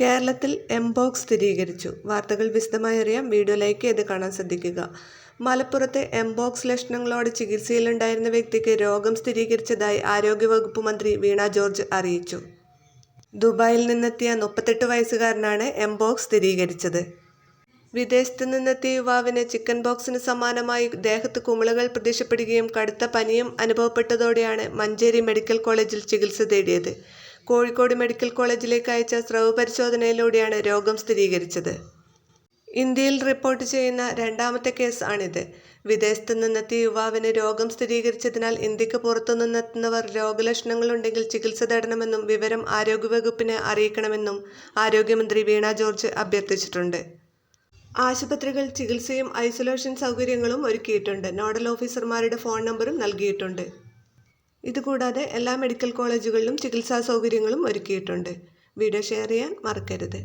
കേരളത്തിൽ എംപോക്സ് സ്ഥിരീകരിച്ചു. വാർത്തകൾ വിശദമായി അറിയാം. വീഡിയോ ലൈക്ക് ചെയ്ത് കാണാൻ ശ്രദ്ധിക്കുക. മലപ്പുറത്തെ എംപോക്സ് ലക്ഷണങ്ങളോടെ ചികിത്സയിലുണ്ടായിരുന്ന വ്യക്തിക്ക് രോഗം സ്ഥിരീകരിച്ചതായി ആരോഗ്യവകുപ്പ് മന്ത്രി വീണ ജോർജ് അറിയിച്ചു. ദുബായിൽ നിന്നെത്തിയ മുപ്പത്തെട്ട് വയസ്സുകാരനാണ് എംപോക്സ് സ്ഥിരീകരിച്ചത്. വിദേശത്ത് നിന്നെത്തിയ യുവാവിന് ചിക്കൻ ബോക്സിന് സമാനമായി ദേഹത്ത് കുമിളകൾ പ്രത്യക്ഷപ്പെടുകയും കടുത്ത പനിയും അനുഭവപ്പെട്ടതോടെയാണ് മഞ്ചേരി മെഡിക്കൽ കോളേജിൽ ചികിത്സ തേടിയത്. കോഴിക്കോട് മെഡിക്കൽ കോളേജിലേക്ക് അയച്ച സ്രവ പരിശോധനയിലൂടെയാണ് രോഗം സ്ഥിരീകരിച്ചത്. ഇന്ത്യയിൽ റിപ്പോർട്ട് ചെയ്യുന്ന രണ്ടാമത്തെ കേസ് ആണിത്. വിദേശത്ത് നിന്നെത്തിയ യുവാവിന് രോഗം സ്ഥിരീകരിച്ചതിനാൽ ഇന്ത്യയ്ക്ക് പുറത്തു നിന്നെത്തുന്നവർ രോഗലക്ഷണങ്ങളുണ്ടെങ്കിൽ ചികിത്സ തേടണമെന്നും വിവരം ആരോഗ്യവകുപ്പിനെ അറിയിക്കണമെന്നും ആരോഗ്യമന്ത്രി വീണ ജോർജ് അഭ്യർത്ഥിച്ചിട്ടുണ്ട്. ആശുപത്രികൾ ചികിത്സയും ഐസൊലേഷൻ സൗകര്യങ്ങളും ഒരുക്കിയിട്ടുണ്ട്. നോഡൽ ഓഫീസർമാരുടെ ഫോൺ നമ്പറും നൽകിയിട്ടുണ്ട്. ഇതുകൂടാതെ എല്ലാ മെഡിക്കൽ കോളേജുകളിലും ചികിത്സാ സൗകര്യങ്ങളും ഒരുക്കിയിട്ടുണ്ട്. വീഡിയോ ഷെയർ ചെയ്യാൻ മറക്കരുത്.